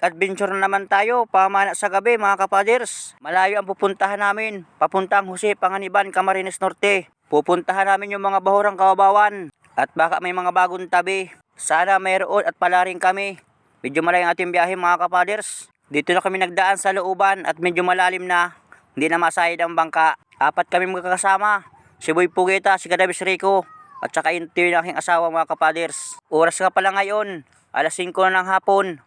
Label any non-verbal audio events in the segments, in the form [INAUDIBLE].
Adventure na naman tayo, pamana sa gabi mga kapaders. Malayo ang pupuntahan namin, papuntang Jose Panganiban, Camarines Norte. Pupuntahan namin yung mga bahurang kawabawan at baka may mga bagong tabi. Sana mayroon at pala rin kami. Medyo malayo ang ating biyahe mga kapaders. Dito na kami nagdaan sa looban at medyo malalim na. Hindi na masayad ang bangka. Apat kami magkakasama. Si Boy Pugeta, si Kadabis Rico, at saka yung aking asawa mga kapaders. Oras nga pala ngayon, alas 5 na ng hapon.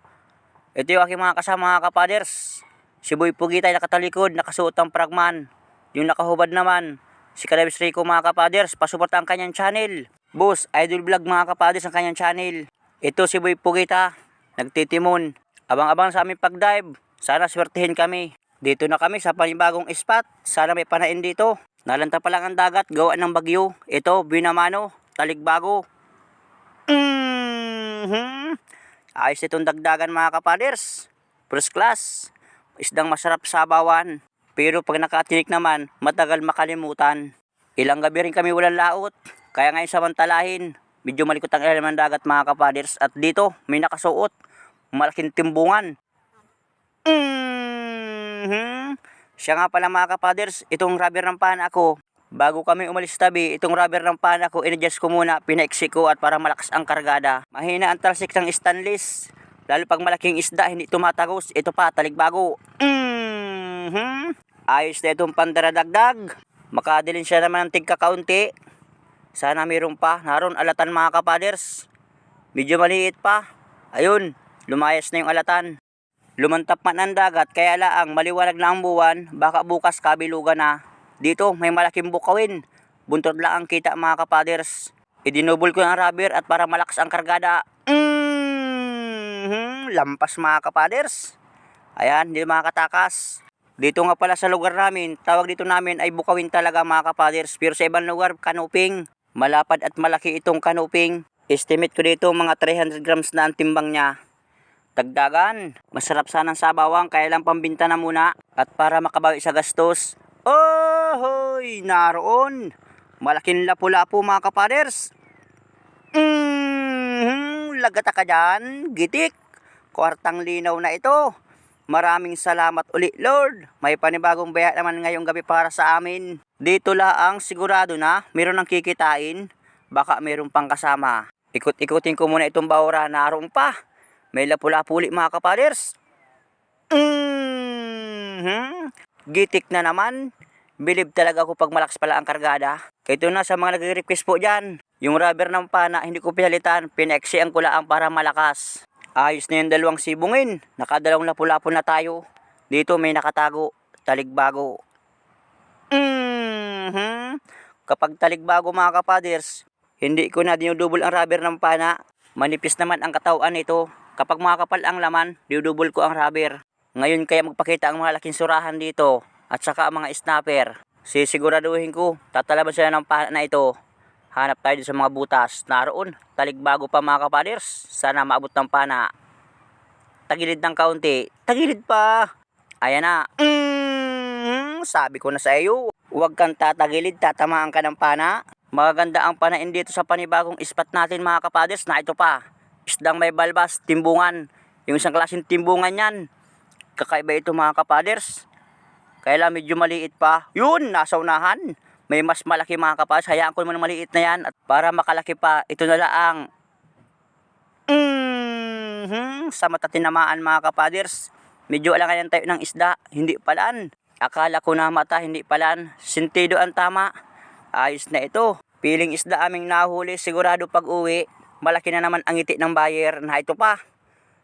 Ito yung aking mga kasama mga kapaders. Si Boy Pugita ay nakatalikod, nakasuot ang pragman. Yung nakahubad naman, si Kadabis Rico mga kapaders, pasuporta ang kanyang channel. Boss, Idol Vlog mga kapaders ang kanyang channel. Ito si Boy Pugita, nagtitimon. Abang-abang sa aming pag-dive. Sana swertihin kami. Dito na kami sa panibagong spot. Sana may panain dito. Nalanta pa lang ang dagat, gawa ng bagyo. Ito, Binamano, Taligbago. Ayos itong dagdagan mga kapaders. First class. Isdang masarap sa bawan. Pero pag nakatinik naman, matagal makalimutan. Ilang gabi rin kami walang laot. Kaya ngayon samantalahin, medyo malikot ang ilalim ng dagat mga kapaders. At dito, may nakasuot. Malaking timbungan. Mhm. Siya nga pala mga kapaders, itong rubber ng pana ko, bago kami umalis tabi, itong rubber ng pana ko, inadjust ko muna, pinaiksi ko at para malakas ang kargada. Mahina ang talsik ng stainless, lalo pag malaking isda, hindi tumatagos. Ito pa, taligbago. Mhm. Ayos na itong pandaradagdag. Makadilin siya naman ng tigkakaunti. Sana mayroon pa. Naroon alatan mga kapaders. Medyo maliit pa. Ayun, lumayas na yung alatan. Lumantap man ang dagat kaya laang maliwanag na ang buwan, baka bukas kabilugan na. Dito may malaking bukawin. Buntot lang ang kita mga kapaders. Idinubol ko ang rubber at para malakas ang kargada. Mm-hmm. Lampas mga kapaders. Ayan, hindi makakatakas. Dito nga pala sa lugar namin, tawag dito namin ay bukawin talaga mga kapaders. Pero sa ibang lugar, kanuping. Malapad at malaki itong kanuping. Estimate ko dito mga 300 grams na ang timbang niya. Dagdagan. Masarap sana ang sabawang kaya lang pambinta na muna. At para makabawi sa gastos. Ohoy! Naroon! Malaking lapu-lapu mga kapaders. Mm-hmm, lagata ka dyan, gitik. Kwartang linaw na ito. Maraming salamat uli, Lord. May panibagong baya naman ngayong gabi para sa amin. Dito laang sigurado na meron ng kikitain. Baka meron pang kasama. Ikot-ikutin ko muna itong bawra. Naroon pa. May lapu-lapuli mga kapaders. Mm-hmm. Gitik na naman. Bilib talaga ako pag malakas pala ang kargada. Ito na sa mga nagre-request po dyan. Yung rubber ng pana, hindi ko pinalitan. Pineksi ang kulaang para malakas. Ayos na yung dalawang sibungin. Nakadalawang lapu-lapu na tayo. Dito may nakatago. Taligbago. Mm-hmm. Kapag taligbago mga kapaders, hindi ko na dinudubol ang rubber ng pana. Manipis naman ang katawan nito. Kapag makakapal ang laman, dinudubol ko ang rubber. Ngayon kaya magpakita ang malaking surahan dito at saka ang mga snapper. Sisiguraduhin ko, tatalaban sila ng pana na ito. Hanap tayo sa mga butas. Naroon, taligbago pa mga kapaders. Sana maabot ng pana. Tagilid ng kaunti. Tagilid pa. Ayan na. Mm, sabi ko na sa iyo, huwag kang tatagilid, tatamaan ka ng pana. Magaganda ang panain dito sa panibagong spot natin mga kapaders na ito pa. Isdang may balbas, timbungan. Yung isang klaseng timbungan yan. Kakaiba ito mga kapaders. Kaya medyo maliit pa. Yun, nasa unahan. May mas malaki mga kapas. Hayaan ko naman maliit na yan. At para makalaki pa, ito na lang. Mm-hmm. Sa mata tinamaan mga kapaders. Medyo alangan tayo ng isda. Hindi palan. Akala ko na mata, hindi palan. Sentido ang tama. Ayos na ito. Piling isda aming nahuli. Sigurado pag uwi. Malaki na naman ang ngiti ng buyer na ito pa.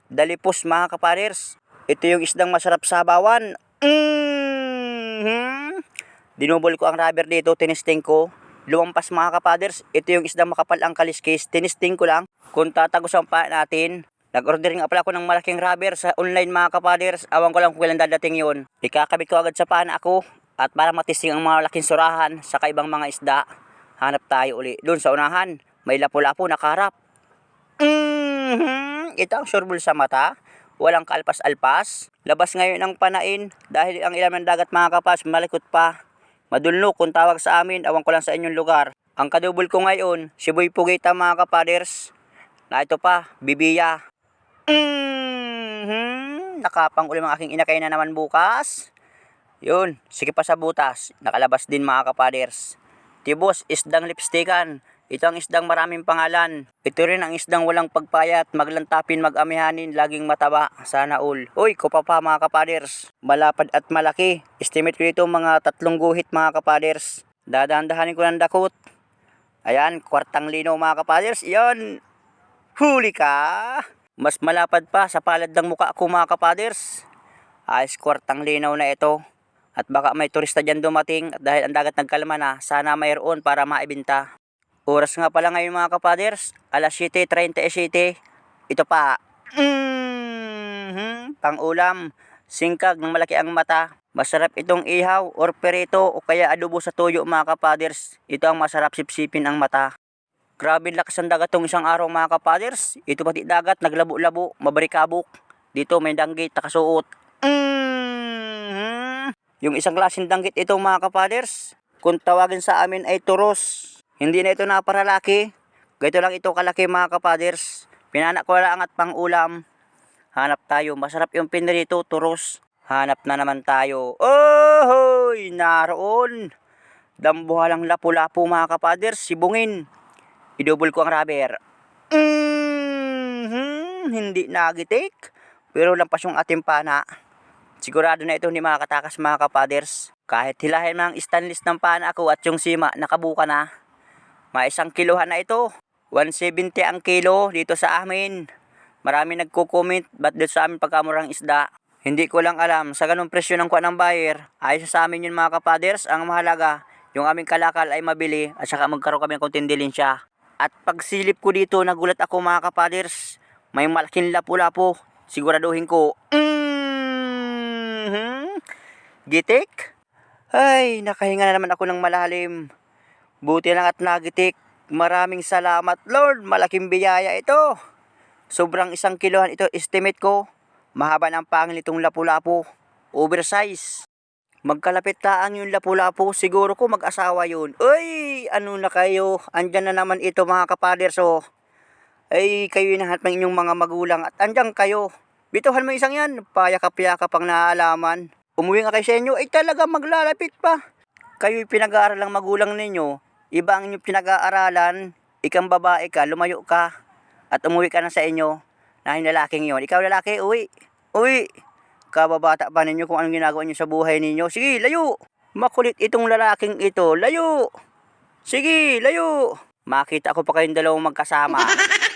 Dalipos mga kapaders. Ito yung isdang masarap sa bawan. Mm-hmm. Dinubol ko ang rubber dito, tinisting ko. Lumampas mga kapaders, ito yung isdang makapal ang kaliskis. Tinisting ko lang kung tatagos ang pa natin. Nag-order nga pala ako ng malaking rubber sa online mga kapaders. Awan ko lang kung kailan dadating yun. Ikakabit ko agad sa paan ako. At para matisting ang malaking surahan sa kaibang mga isda, hanap tayo uli. Doon sa unahan, may lapu-lapu nakaharap. Mm-hmm. Ito ang sureball sa mata. Walang kalpas-alpas. Labas ngayon ang panain dahil ang ilaman ng dagat mga kapas malikot pa. Madulno kung tawag sa amin, awan ko lang sa inyong lugar. Ang kadubol ko ngayon, si Boy Pugita mga kapaders. Na ito pa, Bibiya. Mm Mhm. Nakapang ulam ang aking inakay na naman bukas. Yun, sige pa sa butas. Nakalabas din mga kapaders. Tibos, isdang lipstikan. Ito ang isdang maraming pangalan. Ito rin ang isdang walang pagpayat, maglantapin, magamihanin, laging mataba. Sana all. Uy, kupa pa mga kapaders. Malapad at malaki. Estimate ko dito mga tatlong guhit mga kapaders. Dadandahanin ko ng dakot. Ayan, kwartang lino mga kapaders. Iyon, huli ka. Mas malapad pa sa palad ng muka ko mga kapaders. Ayos kwartang linaw na ito. At baka may turista dyan dumating at dahil ang dagat nagkalma na, sana mayroon para maibinta. Oras nga pala ngayon mga kapaders, alas 7.37. Ito pa. Mm-hmm. Pang-ulam, singkag ng malaki ang mata. Masarap itong ihaw or perito o kaya adobo sa tuyo mga kapaders. Ito ang masarap sipsipin ang mata. Grabe lakas ang dagat tong isang araw mga kapaders. Ito pati dagat, naglabo-labo, mabarikabok. Dito may danggit, nakasuot. Mm-hmm. Yung isang klaseng danggit ito mga kapaders. Kung tawagin sa amin ay turos. Hindi na ito na para laki. Ganito lang ito kalaki mga kapaders. Pinanak ko lang at pang ulam. Hanap tayo. Masarap yung pinrito, turos. Hanap na naman tayo. Ohoy! Naroon. Dambuhalang lapu-lapu mga kapaders. Sibungin. Idubol ko ang rubber. Mhm, hindi nagitik. Pero lampas yung ating pana. Sigurado na ito ni mga katakas mga kapaders. Kahit hilahin ang stainless ng pana ako at yung sima, nakabuka na. May isang kilohan na ito. 170 ang kilo dito sa amin. Marami nagko-comment ba't dito sa amin pagkamurang isda. Hindi ko lang alam sa ganung presyo ng kuha ng buyer. Ayos sa amin yun mga kapaders. Ang mahalaga, yung aming kalakal ay mabili at saka magkaroon kami ng konting dilensya. At pagsilip ko dito, nagulat ako mga kapaders. May malaking lapu-lapo. Siguraduhin ko. Mm-hmm. Gitik? Ay, nakahinga na naman ako ng malalim. Buti lang at nagitik. Maraming salamat Lord. Malaking biyaya ito. Sobrang isang kilohan ito estimate ko. Mahaba ng pangil itong lapu-lapu. Oversize. Magkalapit laang yung lapu-lapu. Siguro ko mag-asawa yun. Uy, ano na kayo? Andyan na naman ito mga kapaders oh. Ay, kayo hinahanap ng inyong mga magulang at andyan kayo. Bituhan mo isang yan. Payakap-yakap ang naalaman. Umuwi nga kayo sa inyo. Ay talaga maglalapit pa. Kayo'y pinag-aaral ng magulang ninyo. Iba ang inyong pinag-aaralan. Ikang babae ka, lumayo ka. At umuwi ka na sa inyo. Na lalaking yon. Ikaw lalaki, uwi. Uwi. Kababata pa ninyo kung anong ginagawa niyo sa buhay ninyo. Sige, layo. Makulit itong lalaking ito. Layo. Sige, layo. Makita ko pa kayong dalawang magkasama.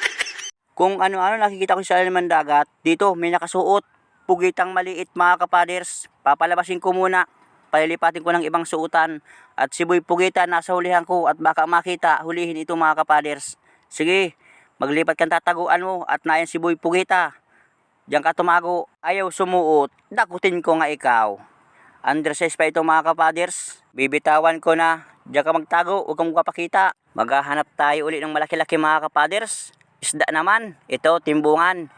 [LAUGHS] Kung ano-ano nakikita ko sa alaman dagat, dito may nakasuot. Pugitang maliit mga kapaders. Papalabasin ko muna. Palilipatin ko ng ibang suotan. At si Boy Pugita nasa hulihan ko at baka makita hulihin ito mga kapaders. Sige, maglipat kang tataguan mo at nayan si Boy Pugita. Diyan ka tumago, ayaw sumuot, dakutin ko nga ikaw. Undersize pa ito mga kapaders. Bibitawan ko na. Diyan ka magtago, huwag kang magpapakita. Maghahanap tayo uli ng malaki-laki mga kapaders. Isda naman. Ito, timbungan.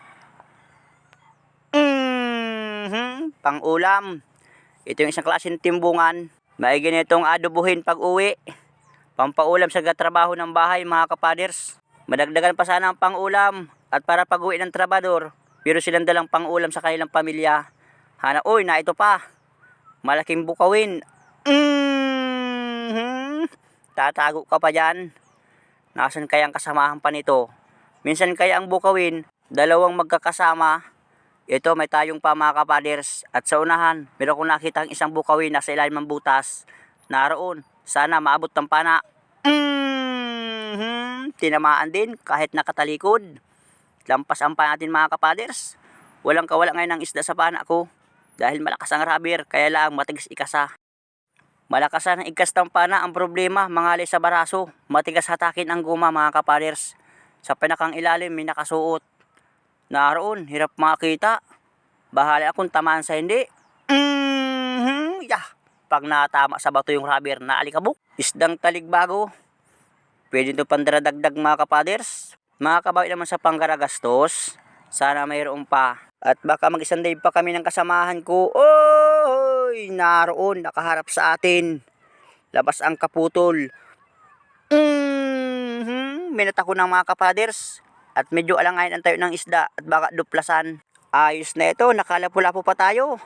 Mhm, pang-ulam. Ito yung isang klaseng timbungan. Maigi nitong adobuhin pag uwi. Pampaulam sa trabaho ng bahay mga kapaders. Madagdagan pa sana ang pang-ulam at para pag uwi ng trabador. Pero silang dalang pang-ulam sa kanilang pamilya. Hana, oy, na ito pa. Malaking bukawin. Mhm. Tatago ka pa dyan. Nasaan kaya ang kasamahan pa nito? Minsan kaya ang bukawin, dalawang magkakasama. Ito may tayong pa mga kapaders. At sa unahan, meron kong nakita ang isang bukawin nasa ilalim ng butas. Naroon, sana maabot ng pana. Mhm. Tinamaan din kahit nakatalikod. Lampas ang pana natin mga kapaders. Walang kawala ngayon ng isda sa pana ko. Dahil malakas ang rubber, kaya lang matigas ikasa. Malakas ang ikas ng pana ang problema, mangali sa baraso. Matigas hatakin ang guma mga kapaders. Sa pinakang ilalim may nakasuot. Naroon, hirap makita. Bahala akong tamaan sa hindi. Mhm, yeah. Pag natama sa bato yung rubber na alikabok, isdang taligbago. Pwede ito pandaradagdag mga kapaders. Mga kabawi naman sa panggaragastos. Sana mayroon pa. At baka mag-isang day pa kami ng kasamahan ko. Oy! Naroon, nakaharap sa atin. Labas ang kaputol. Mhm, minata ko ng mga kapaders. At medyo alangayin ang tayo ng isda at baka duplasan. Ayos na ito, nakalapo-lapo pa tayo.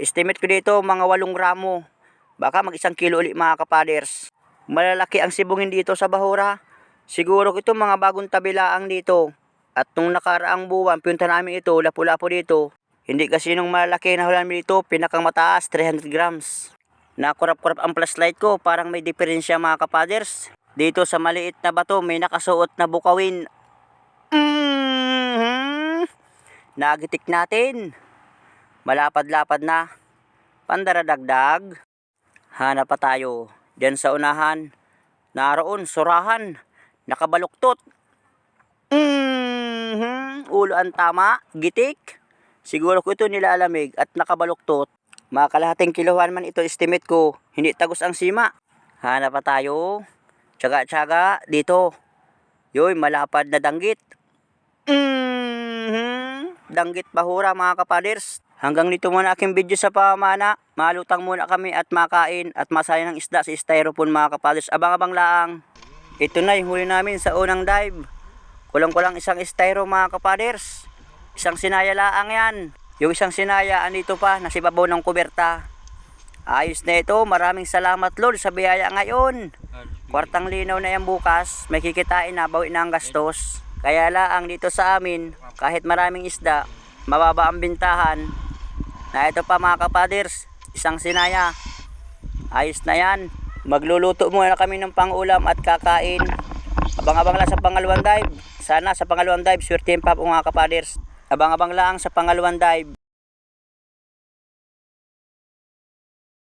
Estimate ko dito mga 8 gramo. Baka mag isang kilo ulit mga kapaders. Malalaki ang sibungin dito sa Bahura. Siguro ito mga bagong tabilaang dito. At nung nakaraang buwan, pinunta namin ito, lapu-lapo dito. Hindi kasi nung malaki na hulan dito, pinakang mataas, 300 grams. Nakurap-kurap ang flashlight ko, parang may diferensya mga kapaders. Dito sa maliit na bato, may nakasuot na bukawin. Mhm. Nagitik natin. Malapad-lapad na. Pandaradagdag. Hanap pa tayo. Diyan sa unahan. Naroon, surahan. Nakabaluktot. Mhm. Ulo ang tama. Gitik. Siguro ko ito nilalamig at nakabaluktot. Mga kalahating kilohan man ito estimate ko. Hindi tagos ang sima. Hanap pa tayo. Tsaga-tsaga dito. Yoy, malapad na danggit. Mhm. Danggit bahura mga kapaders. Hanggang dito muna aking video sa pamana. Malutang muna kami at makain at masaya ng isda sa styrofoam mga kapaders. Abang-abang laang. Ito na yung huli namin sa unang dive. Kulang-kulang isang styro mga kapaders. Isang sinaya laang yan. Yung isang sinaya andito pa, nasibabaw ng kuberta. Ayos na ito. Maraming salamat Lord sa biyaya ngayon. Kwartang linaw na yan bukas. May kikitain na, bawi na ang gastos. Kaya laang dito sa amin, kahit maraming isda, mababa ang bintahan. Na ito pa mga kapaders, isang sinaya. Ayos na yan. Magluluto muna kami ng pangulam at kakain. Abang-abang lang sa pangalawang dive. Sana sa pangalawang dive, swerte pa po mga kapaders. Abang-abang lang sa pangalawang dive.